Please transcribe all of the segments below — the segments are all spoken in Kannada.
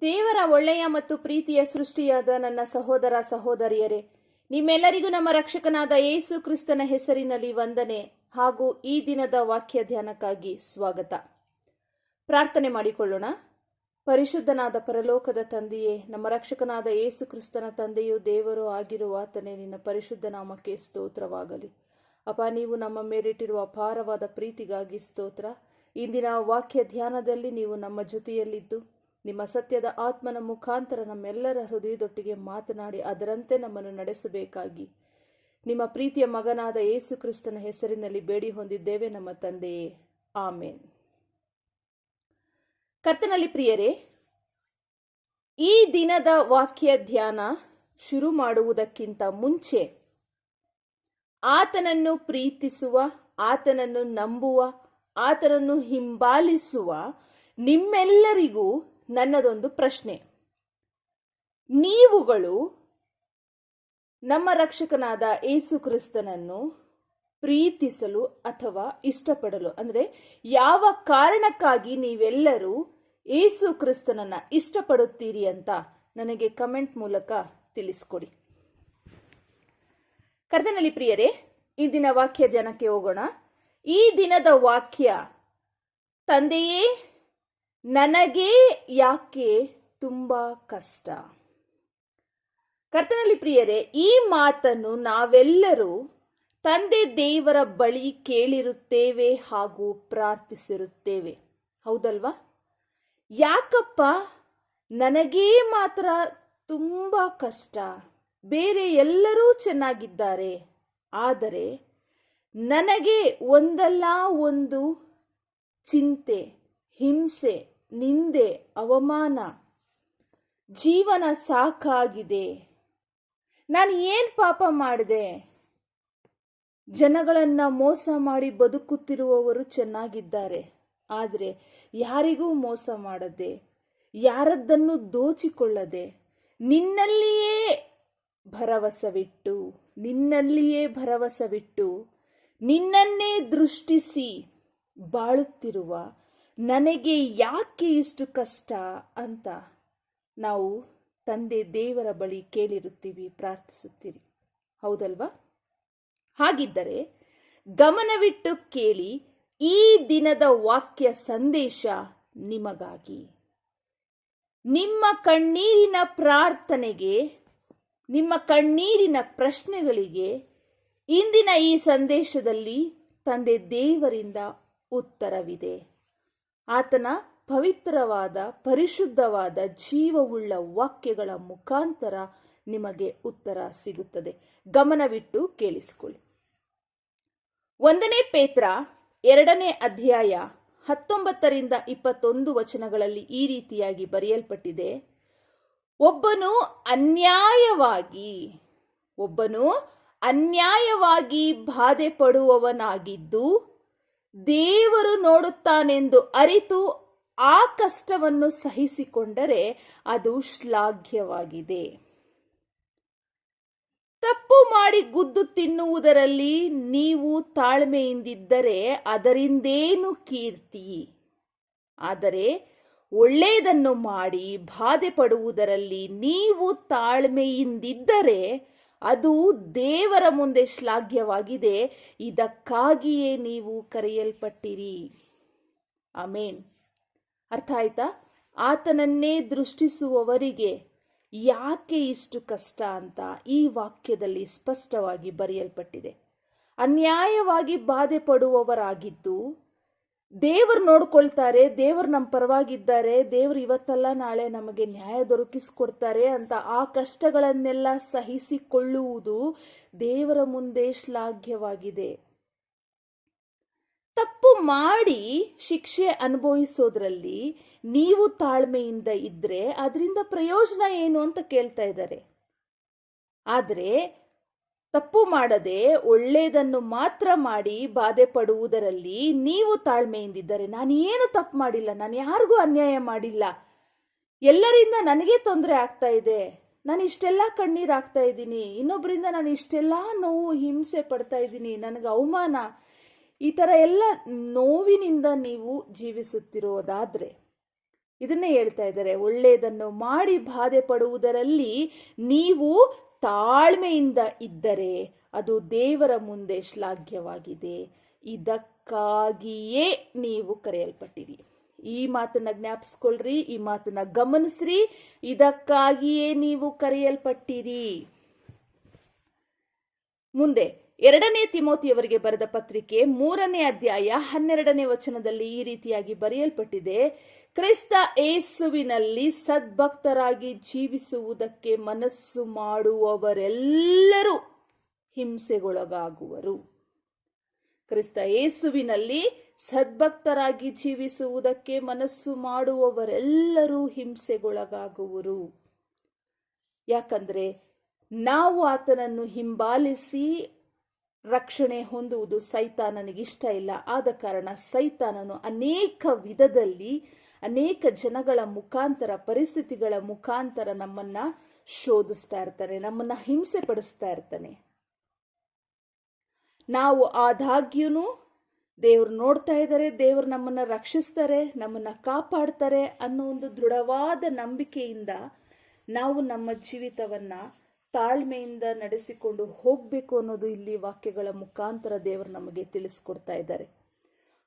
ದೇವರ ಒಳ್ಳೆಯ ಮತ್ತು ಪ್ರೀತಿಯ ಸೃಷ್ಟಿಯಾದ ನನ್ನ ಸಹೋದರ ಸಹೋದರಿಯರೇ, ನಿಮ್ಮೆಲ್ಲರಿಗೂ ನಮ್ಮ ರಕ್ಷಕನಾದ ಯೇಸು ಕ್ರಿಸ್ತನ ಹೆಸರಿನಲ್ಲಿ ವಂದನೆ ಹಾಗೂ ಈ ದಿನದ ವಾಕ್ಯ ಧ್ಯಾನಕ್ಕಾಗಿ ಸ್ವಾಗತ. ಪ್ರಾರ್ಥನೆ ಮಾಡಿಕೊಳ್ಳೋಣ. ಪರಿಶುದ್ಧನಾದ ಪರಲೋಕದ ತಂದೆಯೇ, ನಮ್ಮ ರಕ್ಷಕನಾದ ಯೇಸು ಕ್ರಿಸ್ತನ ತಂದೆಯು ದೇವರು ಆಗಿರುವ ಆತನೇ, ನಿನ್ನ ಪರಿಶುದ್ಧ ನಾಮಕ್ಕೆ ಸ್ತೋತ್ರವಾಗಲಿ. ಅಪ ನೀವು ನಮ್ಮ ಮೇಲಿಟ್ಟಿರುವ ಅಪಾರವಾದ ಪ್ರೀತಿಗಾಗಿ ಸ್ತೋತ್ರ. ಇಂದಿನ ವಾಕ್ಯ ಧ್ಯಾನದಲ್ಲಿ ನೀವು ನಮ್ಮ ಜೊತೆಯಲ್ಲಿದ್ದು ನಿಮ್ಮ ಸತ್ಯದ ಆತ್ಮನ ಮುಖಾಂತರ ನಮ್ಮೆಲ್ಲರ ಹೃದಯದೊಟ್ಟಿಗೆ ಮಾತನಾಡಿ ಅದರಂತೆ ನಮ್ಮನ್ನು ನಡೆಸಬೇಕಾಗಿ. ನಿಮ್ಮ ಪ್ರೀತಿಯ ಮಗನಾದ ಯೇಸು ಕ್ರಿಸ್ತನ ಹೆಸರಿನಲ್ಲಿ ಬೇಡಿ ಹೊಂದಿದ್ದೇವೆ ನಮ್ಮ ತಂದೆಯೇ. ಆಮೇನ್. ಕರ್ತನಲ್ಲಿ ಪ್ರಿಯರೇ, ಈ ದಿನದ ವಾಕ್ಯ ಧ್ಯಾನ ಶುರು ಮಾಡುವುದಕ್ಕಿಂತ ಮುಂಚೆ ಆತನನ್ನು ಪ್ರೀತಿಸುವ, ಆತನನ್ನು ನಂಬುವ, ಆತನನ್ನು ಹಿಂಬಾಲಿಸುವ ನಿಮ್ಮೆಲ್ಲರಿಗೂ ನನ್ನದೊಂದು ಪ್ರಶ್ನೆ. ನೀವುಗಳು ನಮ್ಮ ರಕ್ಷಕನಾದ ಏಸು ಕ್ರಿಸ್ತನನ್ನು ಪ್ರೀತಿಸಲು ಅಥವಾ ಇಷ್ಟಪಡಲು, ಅಂದರೆ ಯಾವ ಕಾರಣಕ್ಕಾಗಿ ನೀವೆಲ್ಲರೂ ಏಸು ಕ್ರಿಸ್ತನನ್ನ ಇಷ್ಟಪಡುತ್ತೀರಿ ಅಂತ ನನಗೆ ಕಮೆಂಟ್ ಮೂಲಕ ತಿಳಿಸ್ಕೊಡಿ. ಕರ್ತನಲ್ಲಿ ಪ್ರಿಯರೇ ಇಂದಿನ ವಾಕ್ಯ ಧ್ಯಾನಕ್ಕೆ ಹೋಗೋಣ. ಈ ದಿನದ ವಾಕ್ಯ, ತಂದೆಯೇ ನನಗೆ ಯಾಕೆ ತುಂಬಾ ಕಷ್ಟ? ಕರ್ತನಲ್ಲಿ ಪ್ರಿಯರೇ, ಈ ಮಾತನ್ನು ನಾವೆಲ್ಲರೂ ತಂದೆ ದೇವರ ಬಳಿ ಕೇಳಿರುತ್ತೇವೆ ಹಾಗೂ ಪ್ರಾರ್ಥಿಸಿರುತ್ತೇವೆ. ಹೌದಲ್ವಾ? ಯಾಕಪ್ಪ? ನನಗೇ ಮಾತ್ರ ತುಂಬ ಕಷ್ಟ. ಬೇರೆ ಎಲ್ಲರೂ ಚೆನ್ನಾಗಿದ್ದಾರೆ. ಆದರೆ ನನಗೆ ಒಂದಲ್ಲ ಒಂದು ಚಿಂತೆ, ಹಿಂಸೆ ನಿಂದೆ, ಅವಮಾನ, ಜೀವನ ಸಾಕಾಗಿದೆ. ನಾನು ಏನು ಪಾಪ ಮಾಡಿದೆ? ಜನಗಳನ್ನ ಮೋಸ ಮಾಡಿ ಬದುಕುತ್ತಿರುವವರು ಚೆನ್ನಾಗಿದ್ದಾರೆ. ಆದರೆ ಯಾರಿಗೂ ಮೋಸ ಮಾಡದೆ, ಯಾರದ್ದನ್ನು ದೋಚಿಕೊಳ್ಳದೆ, ನಿನ್ನಲ್ಲಿಯೇ ಭರವಸವಿಟ್ಟು ನಿನ್ನಲ್ಲಿಯೇ ಭರವಸವಿಟ್ಟು, ನಿನ್ನನ್ನೇ ದೃಷ್ಟಿಸಿ ಬಾಳುತ್ತಿರುವ ನನಗೆ ಯಾಕೆ ಇಷ್ಟು ಕಷ್ಟ ಅಂತ ನಾವು ತಂದೆ ದೇವರ ಬಳಿ ಕೇಳಿರುತ್ತೀವಿ, ಪ್ರಾರ್ಥಿಸುತ್ತೀರಿ. ಹೌದಲ್ವಾ? ಹಾಗಿದ್ದರೆ ಗಮನವಿಟ್ಟು ಕೇಳಿ ಈ ದಿನದ ವಾಕ್ಯ ಸಂದೇಶ ನಿಮಗಾಗಿ. ನಿಮ್ಮ ಕಣ್ಣೀರಿನ ಪ್ರಾರ್ಥನೆಗೆ, ನಿಮ್ಮ ಕಣ್ಣೀರಿನ ಪ್ರಶ್ನೆಗಳಿಗೆ ಇಂದಿನ ಈ ಸಂದೇಶದಲ್ಲಿ ತಂದೆ ದೇವರಿಂದ ಉತ್ತರವಿದೆ. ಆತನ ಪವಿತ್ರವಾದ, ಪರಿಶುದ್ಧವಾದ ಜೀವವುಳ್ಳ ವಾಕ್ಯಗಳ ಮುಖಾಂತರ ನಿಮಗೆ ಉತ್ತರ ಸಿಗುತ್ತದೆ. ಗಮನವಿಟ್ಟು ಕೇಳಿಸಿಕೊಳ್ಳಿ. ಒಂದನೇ ಪೇತ್ರ ಎರಡನೇ ಅಧ್ಯಾಯ ಹತ್ತೊಂಬತ್ತರಿಂದ ಇಪ್ಪತ್ತೊಂದು ವಚನಗಳಲ್ಲಿ ಈ ರೀತಿಯಾಗಿ ಬರೆಯಲ್ಪಟ್ಟಿದೆ. ಒಬ್ಬನು ಅನ್ಯಾಯವಾಗಿ ಒಬ್ಬನು ಅನ್ಯಾಯವಾಗಿ ಬಾಧೆ ಪಡುವವನಾಗಿದ್ದು ದೇವರು ನೋಡುತ್ತಾನೆಂದು ಅರಿತು ಆ ಕಷ್ಟವನ್ನು ಸಹಿಸಿಕೊಂಡರೆ ಅದು ಶ್ಲಾಘ್ಯವಾಗಿದೆ. ತಪ್ಪು ಮಾಡಿ ಗುದ್ದು ತಿನ್ನುವುದರಲ್ಲಿ ನೀವು ತಾಳ್ಮೆಯಿಂದಿದ್ದರೆ ಅದರಿಂದೇನು ಕೀರ್ತಿ? ಆದರೆ ಒಳ್ಳೆಯದನ್ನು ಮಾಡಿ ಬಾಧೆ ಪಡುವುದರಲ್ಲಿ ನೀವು ತಾಳ್ಮೆಯಿಂದಿದ್ದರೆ ಅದು ದೇವರ ಮುಂದೆ ಶ್ಲಾಘ್ಯವಾಗಿದೆ. ಇದಕ್ಕಾಗಿಯೇ ನೀವು ಕರೆಯಲ್ಪಟ್ಟಿರಿ. ಅಮೇನ್ ಅರ್ಥ ಆಯ್ತಾ? ಆತನನ್ನೇ ದೃಷ್ಟಿಸುವವರಿಗೆ ಯಾಕೆ ಇಷ್ಟು ಕಷ್ಟ ಅಂತ ಈ ವಾಕ್ಯದಲ್ಲಿ ಸ್ಪಷ್ಟವಾಗಿ ಬರೆಯಲ್ಪಟ್ಟಿದೆ. ಅನ್ಯಾಯವಾಗಿ ಬಾಧೆ ಪಡುವವರಾಗಿದ್ದು ದೇವರು ನೋಡ್ಕೊಳ್ತಾರೆ, ದೇವರು ನಮ್ಮ ಪರವಾಗಿದ್ದಾರೆ, ದೇವರು ಇವತ್ತಲ್ಲ ನಾಳೆ ನಮಗೆ ನ್ಯಾಯ ದೊರಕಿಸ್ಕೊಡ್ತಾರೆ ಅಂತ ಆ ಕಷ್ಟಗಳನ್ನೆಲ್ಲ ಸಹಿಸಿಕೊಳ್ಳುವುದು ದೇವರ ಮುಂದೆ ಶ್ಲಾಘ್ಯವಾಗಿದೆ. ತಪ್ಪು ಮಾಡಿ ಶಿಕ್ಷೆ ಅನುಭವಿಸೋದ್ರಲ್ಲಿ ನೀವು ತಾಳ್ಮೆಯಿಂದ ಇದ್ರೆ ಅದರಿಂದ ಪ್ರಯೋಜನ ಏನು ಅಂತ ಕೇಳ್ತಾ ಇದ್ದಾರೆ. ಆದರೆ ತಪ್ಪು ಮಾಡದೆ ಒಳ್ಳೆಯದನ್ನು ಮಾತ್ರ ಮಾಡಿ ಬಾಧೆ ಪಡುವುದರಲ್ಲಿ ನೀವು ತಾಳ್ಮೆಯಿಂದಿದ್ದರೆ ನಾನು ಏನು ತಪ್ಪು ಮಾಡಿಲ್ಲ, ನಾನು ಯಾರಿಗೂ ಅನ್ಯಾಯ ಮಾಡಿಲ್ಲ. ಎಲ್ಲರಿಂದ ನನಗೆ ತೊಂದರೆ ಆಗ್ತಾ ಇದೆ, ನಾನು ಇಷ್ಟೆಲ್ಲ ಕಣ್ಣೀರು ಆಗ್ತಾ ಇದ್ದೀನಿ ಇನ್ನೊಬ್ಬರಿಂದ ನಾನು ಇಷ್ಟೆಲ್ಲ ನೋವು, ಹಿಂಸೆ ಪಡ್ತಾ ಇದ್ದೀನಿ, ನನಗೆ ಅವಮಾನ. ಈ ಥರ ಎಲ್ಲ ನೋವಿನಿಂದ ನೀವು ಜೀವಿಸುತ್ತಿರೋದಾದರೆ, ಇದನ್ನೇ ಹೇಳ್ತಾ ಇದ್ದಾರೆ ಒಳ್ಳೆಯದನ್ನು ಮಾಡಿ ಬಾಧೆ ಪಡುವುದರಲ್ಲಿ ನೀವು ತಾಳ್ಮೆಯಿಂದ ಇದ್ದರೆ ಅದು ದೇವರ ಮುಂದೆ ಶ್ಲಾಘ್ಯವಾಗಿದೆ. ಇದಕ್ಕಾಗಿಯೇ ನೀವು ಕರೆಯಲ್ಪಟ್ಟಿರಿ. ಈ ಮಾತನ್ನ ಜ್ಞಾಪಿಸ್ಕೊಳ್ರಿ, ಈ ಮಾತನ್ನ ಗಮನಿಸ್ರಿ. ಇದಕ್ಕಾಗಿಯೇ ನೀವು ಕರೆಯಲ್ಪಟ್ಟಿರಿ. ಮುಂದೆ, ಎರಡನೇ ತಿಮೋತಿಯವರಿಗೆ ಬರೆದ ಪತ್ರಿಕೆ ಮೂರನೇ ಅಧ್ಯಾಯ ಹನ್ನೆರಡನೇ ವಚನದಲ್ಲಿ ಈ ರೀತಿಯಾಗಿ ಬರೆಯಲ್ಪಟ್ಟಿದೆ. ಕ್ರಿಸ್ತ ಏಸುವಿನಲ್ಲಿ ಸದ್ಭಕ್ತರಾಗಿ ಜೀವಿಸುವುದಕ್ಕೆ ಮನಸ್ಸು ಮಾಡುವವರೆಲ್ಲರೂ ಹಿಂಸೆಗೊಳಗಾಗುವರು. ಕ್ರಿಸ್ತ ಏಸುವಿನಲ್ಲಿ ಸದ್ಭಕ್ತರಾಗಿ ಜೀವಿಸುವುದಕ್ಕೆ ಮನಸ್ಸು ಮಾಡುವವರೆಲ್ಲರೂ ಹಿಂಸೆಗೊಳಗಾಗುವರು. ಯಾಕಂದ್ರೆ ನಾವು ಆತನನ್ನು ಹಿಂಬಾಲಿಸಿ ರಕ್ಷಣೆ ಹೊಂದುವುದು ಸೈತಾನನಿಗೆ ಇಷ್ಟ ಇಲ್ಲ. ಆದ ಕಾರಣ ಸೈತಾನನು ಅನೇಕ ವಿಧದಲ್ಲಿ ಅನೇಕ ಜನಗಳ ಮುಖಾಂತರ, ಪರಿಸ್ಥಿತಿಗಳ ಮುಖಾಂತರ ನಮ್ಮನ್ನ ಶೋಧಿಸ್ತಾ ಇರ್ತಾನೆ, ನಮ್ಮನ್ನ ಹಿಂಸೆ ಪಡಿಸ್ತಾ ಇರ್ತಾನೆ. ನಾವು ಆದಾಗ್ಯೂ ದೇವ್ರು ನೋಡ್ತಾ ಇದ್ದಾರೆ ದೇವ್ರು ನಮ್ಮನ್ನ ರಕ್ಷಿಸ್ತಾರೆ, ನಮ್ಮನ್ನ ಕಾಪಾಡ್ತಾರೆ ಅನ್ನೋ ಒಂದು ದೃಢವಾದ ನಂಬಿಕೆಯಿಂದ ನಾವು ನಮ್ಮ ಜೀವಿತವನ್ನ ತಾಳ್ಮೆಯಿಂದ ನಡೆಸಿಕೊಂಡು ಹೋಗ್ಬೇಕು ಅನ್ನೋದು ಇಲ್ಲಿ ವಾಕ್ಯಗಳ ಮುಖಾಂತರ ದೇವರು ನಮಗೆ ತಿಳಿಸ್ಕೊಡ್ತಾ ಇದ್ದಾರೆ.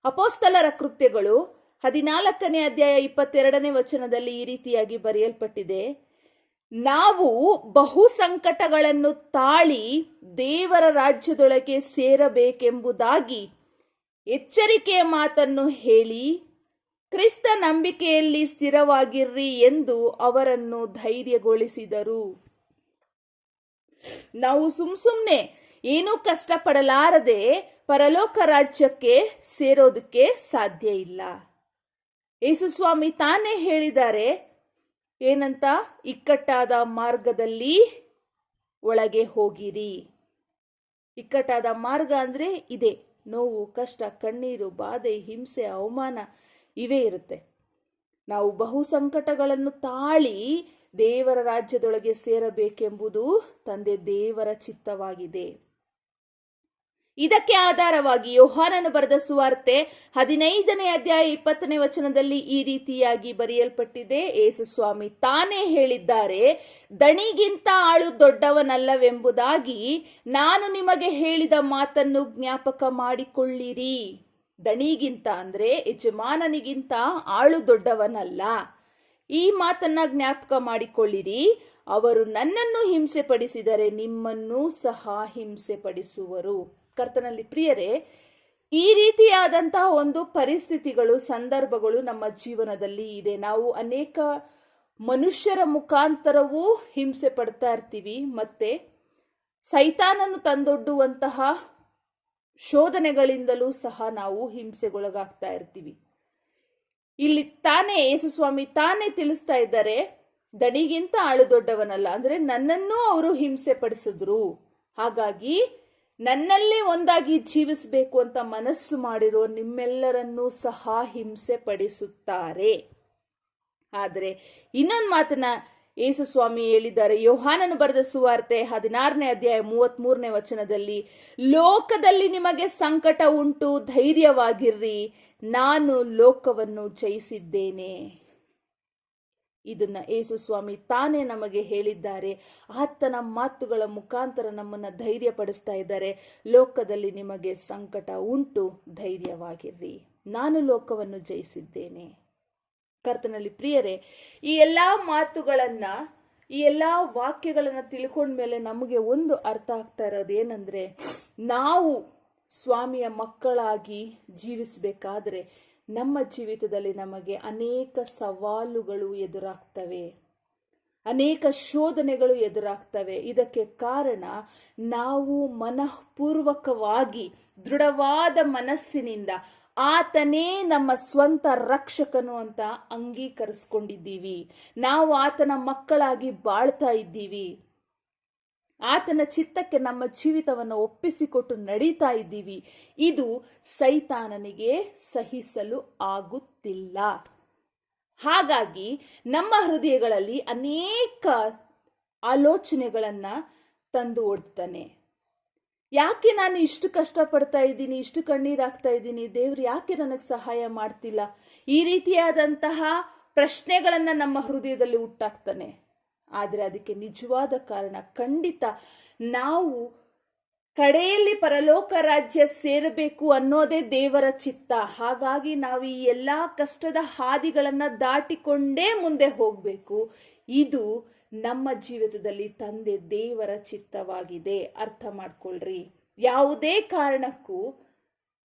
ಅಪೋಸ್ತಲರ ಕೃತ್ಯಗಳು ಹದಿನಾಲ್ಕನೇ ಅಧ್ಯಾಯ ಇಪ್ಪತ್ತೆರಡನೇ ವಚನದಲ್ಲಿ ಈ ರೀತಿಯಾಗಿ ಬರೆಯಲ್ಪಟ್ಟಿದೆ. ನಾವು ಬಹು ಸಂಕಟಗಳನ್ನು ತಾಳಿ ದೇವರ ರಾಜ್ಯದೊಳಗೆ ಸೇರಬೇಕೆಂಬುದಾಗಿ ಎಚ್ಚರಿಕೆಯ ಮಾತನ್ನು ಹೇಳಿ, ಕ್ರಿಸ್ತ ನಂಬಿಕೆಯಲ್ಲಿ ಸ್ಥಿರವಾಗಿರ್ರಿ ಎಂದು ಅವರನ್ನು ಧೈರ್ಯಗೊಳಿಸಿದರು. ನಾವು ಸುಮ್ ಸುಮ್ನೆ ಏನೂ ಕಷ್ಟಪಡಲಾರದೆ ಪರಲೋಕ ರಾಜ್ಯಕ್ಕೆ ಸೇರೋದಕ್ಕೆ ಸಾಧ್ಯ ಇಲ್ಲ. ಯೇಸುಸ್ವಾಮಿ ತಾನೇ ಹೇಳಿದ್ದಾರೆ, ಏನಂತ? ಇಕ್ಕಟ್ಟಾದ ಮಾರ್ಗದಲ್ಲಿ ಒಳಗೆ ಹೋಗಿರಿ. ಇಕ್ಕಟ್ಟಾದ ಮಾರ್ಗ ಅಂದ್ರೆ ಇದೆ. ನೋವು, ಕಷ್ಟ, ಕಣ್ಣೀರು, ಬಾಧೆ, ಹಿಂಸೆ, ಅವಮಾನ ಇವೇ ಇರುತ್ತೆ. ನಾವು ಬಹು ಸಂಕಟಗಳನ್ನು ತಾಳಿ ದೇವರ ರಾಜ್ಯದೊಳಗೆ ಸೇರಬೇಕೆಂಬುದು ತಂದೆ ದೇವರ ಚಿತ್ತವಾಗಿದೆ. ಇದಕ್ಕೆ ಆಧಾರವಾಗಿ ಯೋಹಾನನು ಬರೆದ ಸುವಾರ್ತೆ ಹದಿನೈದನೇ ಅಧ್ಯಾಯ ಇಪ್ಪತ್ತನೇ ವಚನದಲ್ಲಿ ಈ ರೀತಿಯಾಗಿ ಬರೆಯಲ್ಪಟ್ಟಿದೆ. ಏಸು ಸ್ವಾಮಿ, ತಾನೇ ಹೇಳಿದ್ದಾರೆ, ದಣಿಗಿಂತ ಆಳು ದೊಡ್ಡವನಲ್ಲವೆಂಬುದಾಗಿ ನಾನು ನಿಮಗೆ ಹೇಳಿದ ಮಾತನ್ನು ಜ್ಞಾಪಕ ಮಾಡಿಕೊಳ್ಳಿರಿ. ದಣಿಗಿಂತ ಅಂದ್ರೆ ಯಜಮಾನನಿಗಿಂತ ಆಳು ದೊಡ್ಡವನಲ್ಲ. ಈ ಮಾತನ್ನ ಜ್ಞಾಪಕ ಮಾಡಿಕೊಳ್ಳಿರಿ. ಅವರು ನನ್ನನ್ನು ಹಿಂಸೆ ಪಡಿಸಿದರೆ ನಿಮ್ಮನ್ನೂ ಸಹ ಹಿಂಸೆ ಪಡಿಸುವರು ಕರ್ತನಲ್ಲಿ ಪ್ರಿಯರೇ, ಈ ರೀತಿಯಾದಂತಹ ಒಂದು ಪರಿಸ್ಥಿತಿಗಳು, ಸಂದರ್ಭಗಳು ನಮ್ಮ ಜೀವನದಲ್ಲಿ ಇದೆ. ನಾವು ಅನೇಕ ಮನುಷ್ಯರ ಮುಖಾಂತರವೂ ಹಿಂಸೆ ಪಡ್ತಾ ಇರ್ತೀವಿ, ಮತ್ತೆ ಸೈತಾನನ್ನು ತಂದೊಡ್ಡುವಂತಹ ಶೋಧನೆಗಳಿಂದಲೂ ಸಹ ನಾವು ಹಿಂಸೆಗೊಳಗಾಗ್ತಾ ಇರ್ತೀವಿ. ಇಲ್ಲಿ ತಾನೇ ಯೇಸುಸ್ವಾಮಿ ತಾನೇ ತಿಳಿಸ್ತಾ ಇದ್ದಾರೆ, ದಣಿಗಿಂತ ಆಳು ದೊಡ್ಡವನಲ್ಲ ಅಂದ್ರೆ ನನ್ನನ್ನೂ ಅವರು ಹಿಂಸೆ ಪಡಿಸಿದ್ರು. ಹಾಗಾಗಿ ನನ್ನಲ್ಲೇ ಒಂದಾಗಿ ಜೀವಿಸಬೇಕು ಅಂತ ಮನಸ್ಸು ಮಾಡಿರೋ ನಿಮ್ಮೆಲ್ಲರನ್ನೂ ಸಹ ಹಿಂಸೆ ಪಡಿಸುತ್ತಾರೆ. ಆದರೆ ಇನ್ನೊಂದು ಮಾತನ್ನ ಯೇಸು ಸ್ವಾಮಿ ಹೇಳಿದ್ದಾರೆ. ಯೋಹಾನನು ಬರೆದ ಸುವಾರ್ತೆ ಹದಿನಾರನೇ ಅಧ್ಯಾಯ ಮೂವತ್ತ್ ಮೂರನೇ ವಚನದಲ್ಲಿ, ಲೋಕದಲ್ಲಿ ನಿಮಗೆ ಸಂಕಟ ಉಂಟು, ಧೈರ್ಯವಾಗಿರ್ರಿ. ನಾನು ಲೋಕವನ್ನು ಜಯಿಸಿದ್ದೇನೆ. ಇದನ್ನ ಯೇಸು ಸ್ವಾಮಿ ತಾನೇ ನಮಗೆ ಹೇಳಿದ್ದಾರೆ. ಆತನ ಮಾತುಗಳ ಮುಖಾಂತರ ನಮ್ಮನ್ನ ಧೈರ್ಯ ಪಡಿಸ್ತಾ ಇದ್ದಾರೆ. ಲೋಕದಲ್ಲಿ ನಿಮಗೆ ಸಂಕಟ ಉಂಟು, ಧೈರ್ಯವಾಗಿರ್ರಿ. ನಾನು ಲೋಕವನ್ನು ಜಯಿಸಿದ್ದೇನೆ. ಕರ್ತನಲ್ಲಿ ಪ್ರಿಯರೇ, ಈ ಎಲ್ಲಾ ಮಾತುಗಳನ್ನ, ಈ ಎಲ್ಲಾ ವಾಕ್ಯಗಳನ್ನ ತಿಳ್ಕೊಂಡ್ಮೇಲೆ ನಮಗೆ ಒಂದು ಅರ್ಥ ಆಗ್ತಾ ಇರೋದು ಏನಂದ್ರೆ, ನಾವು ಸ್ವಾಮಿಯ ಮಕ್ಕಳಾಗಿ ಜೀವಿಸಬೇಕಾದ್ರೆ ನಮ್ಮ ಜೀವಿತದಲ್ಲಿ ನಮಗೆ ಅನೇಕ ಸವಾಲುಗಳು ಎದುರಾಗ್ತವೆ. ಅನೇಕ ಶೋಧನೆಗಳು ಎದುರಾಗ್ತವೆ. ಇದಕ್ಕೆ ಕಾರಣ ನಾವು ಮನಃಪೂರ್ವಕವಾಗಿ, ದೃಢವಾದ ಮನಸ್ಸಿನಿಂದ ಆತನೇ ನಮ್ಮ ಸ್ವಂತ ರಕ್ಷಕನು ಅಂತ ಅಂಗೀಕರಿಸ್ಕೊಂಡಿದ್ದೀವಿ. ನಾವು ಆತನ ಮಕ್ಕಳಾಗಿ ಬಾಳ್ತಾ ಇದ್ದೀವಿ. ಆತನ ಚಿತ್ತಕ್ಕೆ ನಮ್ಮ ಜೀವಿತವನ್ನು ಒಪ್ಪಿಸಿಕೊಟ್ಟು ನಡೀತಾ ಇದ್ದೀವಿ. ಇದು ಸೈತಾನನಿಗೆ ಸಹಿಸಲು ಆಗುತ್ತಿಲ್ಲ. ಹಾಗಾಗಿ ನಮ್ಮ ಹೃದಯಗಳಲ್ಲಿ ಅನೇಕ ಆಲೋಚನೆಗಳನ್ನು ತಂದು ಓಡ್ತಾನೆ ಯಾಕೆ ನಾನು ಇಷ್ಟು ಕಷ್ಟಪಡ್ತಾ ಇದ್ದೀನಿ, ಇಷ್ಟು ಕಣ್ಣೀರಾಗ್ತಾ ಇದ್ದೀನಿ, ದೇವ್ರು ಯಾಕೆ ನನಗೆ ಸಹಾಯ ಮಾಡ್ತಿಲ್ಲ? ಈ ರೀತಿಯಾದಂತಹ ಪ್ರಶ್ನೆಗಳನ್ನು ನಮ್ಮ ಹೃದಯದಲ್ಲಿ ಹುಟ್ಟಾಕ್ತಾನೆ. ಆದರೆ ಅದಕ್ಕೆ ನಿಜವಾದ ಕಾರಣ ಖಂಡಿತ ನಾವು ಕಡೆಯಲ್ಲಿ ಪರಲೋಕ ರಾಜ್ಯ ಸೇರಬೇಕು ಅನ್ನೋದೇ ದೇವರ ಚಿತ್ತ. ಹಾಗಾಗಿ ನಾವು ಈ ಎಲ್ಲ ಕಷ್ಟದ ಹಾದಿಗಳನ್ನು ದಾಟಿಕೊಂಡೇ ಮುಂದೆ ಹೋಗಬೇಕು. ಇದು ನಮ್ಮ ಜೀವಿತದಲ್ಲಿ ತಂದೆ ದೇವರ ಚಿತ್ತವಾಗಿದೆ. ಅರ್ಥ ಮಾಡ್ಕೊಳ್ರಿ. ಯಾವುದೇ ಕಾರಣಕ್ಕೂ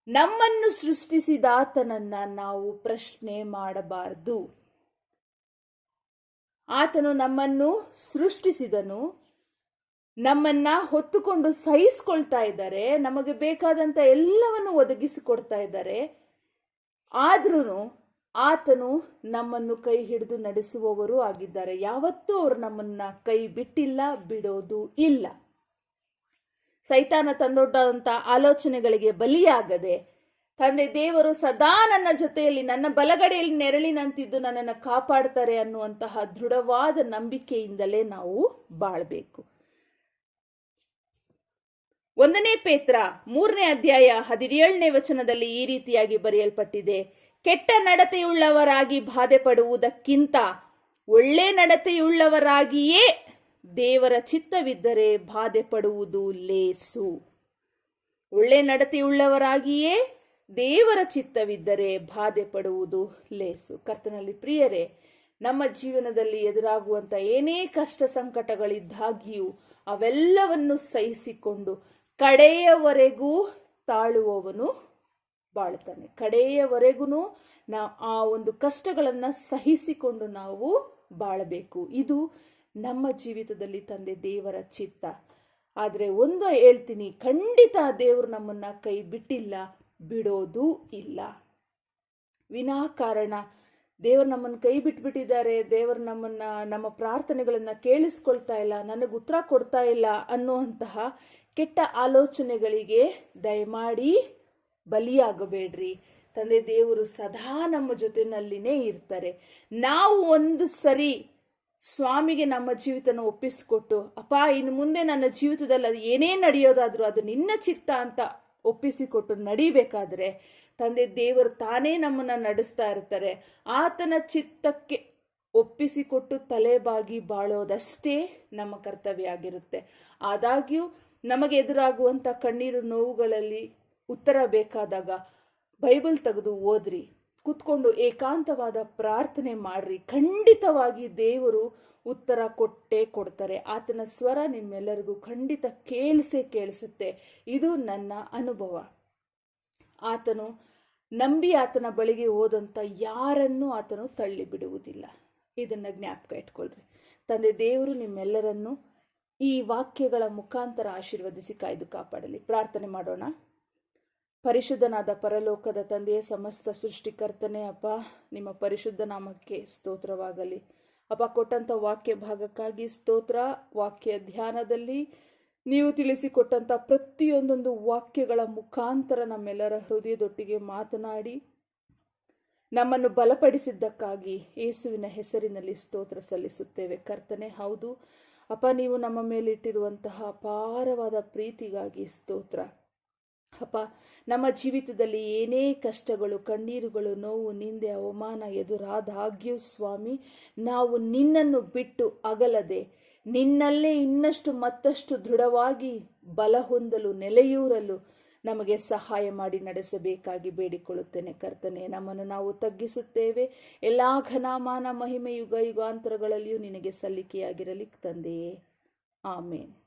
ನಮ್ಮನ್ನು ಸೃಷ್ಟಿಸಿದಾತನನ್ನ ನಾವು ಪ್ರಶ್ನೆ ಮಾಡಬಾರದು. ಆತನು ನಮ್ಮನ್ನು ಸೃಷ್ಟಿಸಿದನು, ನಮ್ಮನ್ನ ಹೊತ್ತುಕೊಂಡು ಸಹಿಸ್ಕೊಳ್ತಾ ಇದ್ದಾರೆ, ನಮಗೆ ಬೇಕಾದಂತ ಎಲ್ಲವನ್ನು ಒದಗಿಸಿಕೊಡ್ತಾ ಇದ್ದಾರೆ. ಆದ್ರೂ ಆತನು ನಮ್ಮನ್ನು ಕೈ ಹಿಡಿದು ನಡೆಸುವವರು ಆಗಿದ್ದಾರೆ. ಯಾವತ್ತೂ ಅವರು ನಮ್ಮನ್ನ ಕೈ ಬಿಟ್ಟಿಲ್ಲ, ಬಿಡೋದು ಇಲ್ಲ. ಸೈತಾನ ತಂದೊಡ್ಡಂತ ಆಲೋಚನೆಗಳಿಗೆ ಬಲಿಯಾಗದೆ ತಂದೆ ದೇವರು ಸದಾ ನನ್ನ ಜೊತೆಯಲ್ಲಿ, ನನ್ನ ಬಲಗಡೆಯಲ್ಲಿ ನೆರಳಿನಂತಿದ್ದು ನನ್ನನ್ನು ಕಾಪಾಡ್ತಾರೆ ಅನ್ನುವಂತಹ ದೃಢವಾದ ನಂಬಿಕೆಯಿಂದಲೇ ನಾವು ಬಾಳ್ಬೇಕು. ಒಂದನೇ ಪೇತ್ರ ಮೂರನೇ ಅಧ್ಯಾಯ ಹದಿನೇಳನೇ ವಚನದಲ್ಲಿ ಈ ರೀತಿಯಾಗಿ ಬರೆಯಲ್ಪಟ್ಟಿದೆ. ಕೆಟ್ಟ ನಡತೆಯುಳ್ಳವರಾಗಿ ಬಾಧೆ ಪಡುವುದಕ್ಕಿಂತ ಒಳ್ಳೆ ನಡತೆಯುಳ್ಳವರಾಗಿಯೇ ದೇವರ ಚಿತ್ತವಿದ್ದರೆ ಬಾಧೆ ಪಡುವುದು ಲೇಸು. ಒಳ್ಳೆ ನಡತೆಯುಳ್ಳವರಾಗಿಯೇ ದೇವರ ಚಿತ್ತವಿದ್ದರೆ ಬಾಧೆ ಪಡುವುದು ಲೇಸು. ಕರ್ತನಲ್ಲಿ ಪ್ರಿಯರೇ, ನಮ್ಮ ಜೀವನದಲ್ಲಿ ಎದುರಾಗುವಂತ ಏನೇ ಕಷ್ಟ ಸಂಕಟಗಳಿದ್ದಾಗಿಯೂ ಅವೆಲ್ಲವನ್ನು ಸಹಿಸಿಕೊಂಡು ಕಡೆಯವರೆಗೂ ತಾಳುವವನು ಬಾಳ್ತಾನೆ ಕಡೆಯವರೆಗೂ ನಾ ಆ ಒಂದು ಕಷ್ಟಗಳನ್ನ ಸಹಿಸಿಕೊಂಡು ನಾವು ಬಾಳಬೇಕು. ಇದು ನಮ್ಮ ಜೀವಿತದಲ್ಲಿ ತಂದೆ ದೇವರ ಚಿತ್ತ. ಆದರೆ ಒಂದು ಹೇಳ್ತೀನಿ, ಖಂಡಿತ ದೇವರು ನಮ್ಮನ್ನ ಕೈ ಬಿಟ್ಟಿಲ್ಲ ಬಿಡೋದು ಇಲ್ಲ. ವಿನಾಕಾರಣ ದೇವರು ನಮ್ಮನ್ನು ಕೈ ಬಿಟ್ಬಿಟ್ಟಿದ್ದಾರೆ. ದೇವರು ನಮ್ಮನ್ನ, ನಮ್ಮ ಪ್ರಾರ್ಥನೆಗಳನ್ನ ಕೇಳಿಸ್ಕೊಳ್ತಾ ಇಲ್ಲ, ನನಗೆ ಉತ್ತರ ಕೊಡ್ತಾ ಇಲ್ಲ ಅನ್ನುವಂತಹ ಕೆಟ್ಟ ಆಲೋಚನೆಗಳಿಗೆ ದಯಮಾಡಿ ಬಲಿಯಾಗಬೇಡ್ರಿ. ತಂದೆ, ದೇವರು ಸದಾ ನಮ್ಮ ಜೊತೆನಲ್ಲಿನೇ ಇರ್ತಾರೆ. ನಾವು ಒಂದು ಸರಿ ಸ್ವಾಮಿಗೆ ನಮ್ಮ ಜೀವಿತನ ಒಪ್ಪಿಸಿಕೊಟ್ಟು, ಅಪ್ಪ, ಇನ್ನು ಮುಂದೆ ನನ್ನ ಜೀವಿತದಲ್ಲಿ ಅದು ಏನೇ ನಡೆಯೋದಾದರೂ ಅದು ನಿನ್ನ ಚಿತ್ತ ಅಂತ ಒಪ್ಪಿಸಿಕೊಟ್ಟು ನಡಿಬೇಕಾದ್ರೆ ತಂದೆ ದೇವರು ತಾನೇ ನಮ್ಮನ್ನ ನಡೆಸ್ತಾ ಇರ್ತಾರೆ. ಆತನ ಚಿತ್ತಕ್ಕೆ ಒಪ್ಪಿಸಿಕೊಟ್ಟು ತಲೆಬಾಗಿ ಬಾಳೋದಷ್ಟೇ ನಮ್ಮ ಕರ್ತವ್ಯ ಆಗಿರುತ್ತೆ. ಆದಾಗ್ಯೂ ನಮಗೆ ಎದುರಾಗುವಂಥ ಕಣ್ಣೀರು ನೋವುಗಳಲ್ಲಿ ಉತ್ತರ ಬೇಕಾದಾಗ ಬೈಬಲ್ ತೆಗೆದು ಓದ್ರಿ, ಕುತ್ಕೊಂಡು ಏಕಾಂತವಾದ ಪ್ರಾರ್ಥನೆ ಮಾಡ್ರಿ. ಖಂಡಿತವಾಗಿ ದೇವರು ಉತ್ತರ ಕೊಟ್ಟೇ ಕೊಡ್ತಾರೆ. ಆತನ ಸ್ವರ ನಿಮ್ಮೆಲ್ಲರಿಗೂ ಖಂಡಿತ ಕೇಳಿಸೇ ಕೇಳಿಸುತ್ತೆ. ಇದು ನನ್ನ ಅನುಭವ. ಆತನು ನಂಬಿ ಆತನ ಬಳಿಗೆ ಹೋದಂಥ ಯಾರನ್ನೂ ಆತನು ತಳ್ಳಿ ಬಿಡುವುದಿಲ್ಲ ಇದನ್ನು ಜ್ಞಾಪಕ ಇಟ್ಕೊಳ್ರಿ. ತಂದೆ ದೇವರು ನಿಮ್ಮೆಲ್ಲರನ್ನು ಈ ವಾಕ್ಯಗಳ ಮುಖಾಂತರ ಆಶೀರ್ವದಿಸಿ ಕಾಯ್ದು ಕಾಪಾಡಲಿ. ಪ್ರಾರ್ಥನೆ ಮಾಡೋಣ. ಪರಿಶುದ್ಧನಾದ ಪರಲೋಕದ ತಂದೆಯ ಸಮಸ್ತ ಸೃಷ್ಟಿಕರ್ತನೇ ಅಪ್ಪ, ನಿಮ್ಮ ಪರಿಶುದ್ಧ ನಾಮಕ್ಕೆ ಸ್ತೋತ್ರವಾಗಲಿ. ಅಪ್ಪ ಕೊಟ್ಟಂಥ ವಾಕ್ಯ ಭಾಗಕ್ಕಾಗಿ ಸ್ತೋತ್ರ, ವಾಕ್ಯ ಧ್ಯಾನದಲ್ಲಿ ನೀವು ತಿಳಿಸಿಕೊಟ್ಟಂಥ ಪ್ರತಿಯೊಂದೊಂದು ವಾಕ್ಯಗಳ ಮುಖಾಂತರ ನಮ್ಮೆಲ್ಲರ ಹೃದಯದೊಟ್ಟಿಗೆ ಮಾತನಾಡಿ, ನಮ್ಮನ್ನು ಬಲಪಡಿಸಿದ್ದಕ್ಕಾಗಿ ಯೇಸುವಿನ ಹೆಸರಿನಲ್ಲಿ ಸ್ತೋತ್ರ ಸಲ್ಲಿಸುತ್ತೇವೆ. ಕರ್ತನೆ, ಹೌದು. ಅಪ್ಪ ನೀವು ನಮ್ಮ ಮೇಲಿಟ್ಟಿರುವಂತಹ ಅಪಾರವಾದ ಪ್ರೀತಿಗಾಗಿ ಸ್ತೋತ್ರ. ಅಪ್ಪ, ನಮ್ಮ ಜೀವಿತದಲ್ಲಿ ಏನೇ ಕಷ್ಟಗಳು, ಕಣ್ಣೀರುಗಳು, ನೋವು, ನಿಂದೆ, ಅವಮಾನ ಎದುರಾದಾಗ್ಯೂ ಸ್ವಾಮಿ, ನಾವು ನಿನ್ನನ್ನು ಬಿಟ್ಟು ಅಗಲದೆ, ನಿನ್ನಲ್ಲೇ ಇನ್ನಷ್ಟು ಮತ್ತಷ್ಟು ದೃಢವಾಗಿ ಬಲ ಹೊಂದಲು, ನೆಲೆಯೂರಲು ನಮಗೆ ಸಹಾಯ ಮಾಡಿ ನಡೆಸಬೇಕಾಗಿ ಬೇಡಿಕೊಳ್ಳುತ್ತೇನೆ ಕರ್ತನೆ. ನಮ್ಮನ್ನು ನಾವು ತಗ್ಗಿಸುತ್ತೇವೆ. ಎಲ್ಲ ಘನಮಾನ ಮಹಿಮೆ ಯುಗ ಯುಗಾಂತರಗಳಲ್ಲಿಯೂ ನಿನಗೆ ಸಲ್ಲಿಕೆಯಾಗಿರಲಿ ತಂದೆಯೇ. ಆಮೇನ್.